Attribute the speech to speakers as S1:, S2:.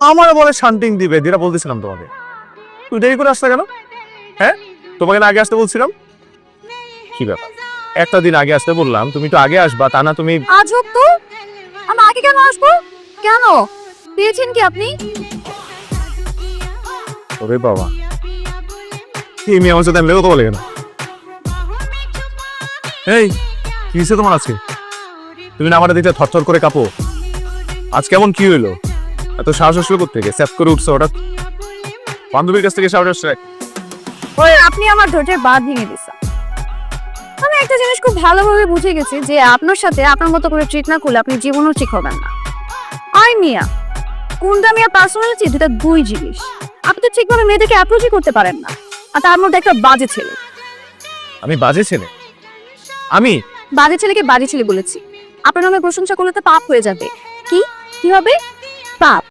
S1: আমার বলে শান্তিং দিবে যেটা বলতেছিলাম তোমাকে। তুই দেরি করে আসতে কেন? হ্যাঁ? তোমাকে না আগে আসতে বলছিলাম? কি ব্যাপার? একটা দিন আগে আসতে বললাম তুমি তো আগে আসবা তা না তুমি
S2: আজব তো! আমি আগে কেন আসব? কেন? পেয়েছেন কি আপনি?
S1: ওরে বাবা। এই মেয়ে আমার সাথে আমি কথা বলে কেন? এই কি হয়েছে তোমার আজকে? তুমি না আমার দিকে থরথর করে কাঁপো। আজ কেমন কি হইল? এত সাহস আসলো থেকে স্যাপ করে উঠছো হঠাৎ। বান্ধবীর কাছ থেকে সাহস আসছে
S2: ওই আপনি আমার ধৈর্যের বাদ ভেঙে দিচ্ছেন আমি একটা জিনিস খুব ভালোভাবে বুঝে গেছি যে আপনার সাথে আপনার মতো করে ট্রিট না করলে আপনি জীবনেও ঠিক হবেন না। আই মিয়া কোনটা মিয়া পার্সোনালিটি দুটা দুই জিনিস। আপনি তো ঠিকভাবে মেয়েদেরকে অ্যাপ্রোচই করতে পারেন না। আর তার মধ্যে একটা বাজে ছেলে।
S1: আমি বাজে ছেলে? আমি?
S2: বাজে ছেলেকে বাজে ছেলে বলেছি। আপনার নামে প্রশংসা করলে তো পাপ হয়ে যাবে। কি? কি হবে? পাপ।